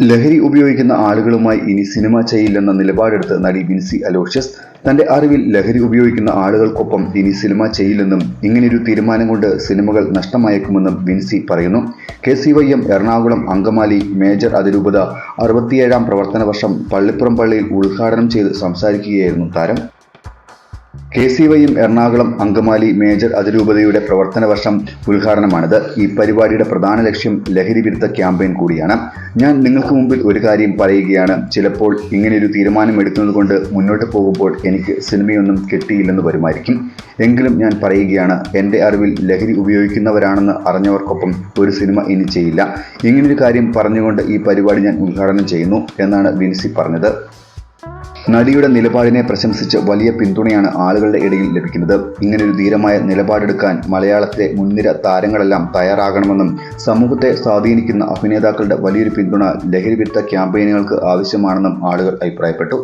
ലഹരി ഉപയോഗിക്കുന്ന ആളുകളുമായി ഇനി സിനിമ ചെയ്യില്ലെന്ന നിലപാടെടുത്ത് നടി വിൻസി അലോഷ്യസ്. തന്റെ അറിവിൽ ലഹരി ഉപയോഗിക്കുന്ന ആളുകൾക്കൊപ്പം ഇനി സിനിമ ചെയ്യില്ലെന്നും ഇങ്ങനെയൊരു തീരുമാനം കൊണ്ട് സിനിമകൾ നഷ്ടമായേക്കുമെന്നും വിൻസി പറയുന്നു. K C Y M Ernakulam Angamaly major അതിരൂപത അറുപത്തിയേഴാം പ്രവർത്തന വർഷം പള്ളിപ്പുറം പള്ളിയിൽ ഉദ്ഘാടനം ചെയ്ത് സംസാരിക്കുകയായിരുന്നു താരം. കെ സി വൈയും എറണാകുളം അങ്കമാലി മേജർ അതിരൂപതയുടെ പ്രവർത്തന വർഷം ഉദ്ഘാടനമാണിത്. ഈ പരിപാടിയുടെ പ്രധാന ലക്ഷ്യം ലഹരി വിരുദ്ധ ക്യാമ്പയിൻ കൂടിയാണ്. ഞാൻ നിങ്ങൾക്ക് മുമ്പിൽ ഒരു കാര്യം പറയുകയാണ്. ചിലപ്പോൾ ഇങ്ങനെയൊരു തീരുമാനം എടുക്കുന്നത് കൊണ്ട് മുന്നോട്ട് പോകുമ്പോൾ എനിക്ക് സിനിമയൊന്നും കിട്ടിയില്ലെന്ന് വരുമായിരിക്കും. എങ്കിലും ഞാൻ പറയുകയാണ് എന്റെ അറിവിൽ ലഹരി ഉപയോഗിക്കുന്നവരാണെന്ന് അറിഞ്ഞവർക്കൊപ്പം ഒരു സിനിമ ഇനി ചെയ്യില്ല. ഇങ്ങനൊരു കാര്യം പറഞ്ഞുകൊണ്ട് ഈ പരിപാടി ഞാൻ ഉദ്ഘാടനം ചെയ്യുന്നു എന്നാണ് വിൻസി പറഞ്ഞത്. നടിയുടെ നിലപാടിനെ പ്രശംസിച്ച് വലിയ പിന്തുണയാണ് ആളുകളുടെ ഇടയിൽ ലഭിക്കുന്നത്. ഇങ്ങനൊരു ധീരമായ നിലപാടെടുക്കാൻ മലയാളത്തിലെ മുൻനിര താരങ്ങളെല്ലാം തയ്യാറാകണമെന്നും സമൂഹത്തെ സ്വാധീനിക്കുന്ന അഭിനേതാക്കളുടെ വലിയൊരു പിന്തുണ ലഹരി വിരുദ്ധ ക്യാമ്പയിനുകൾക്ക് ആവശ്യമാണെന്നും ആളുകൾ അഭിപ്രായപ്പെട്ടു.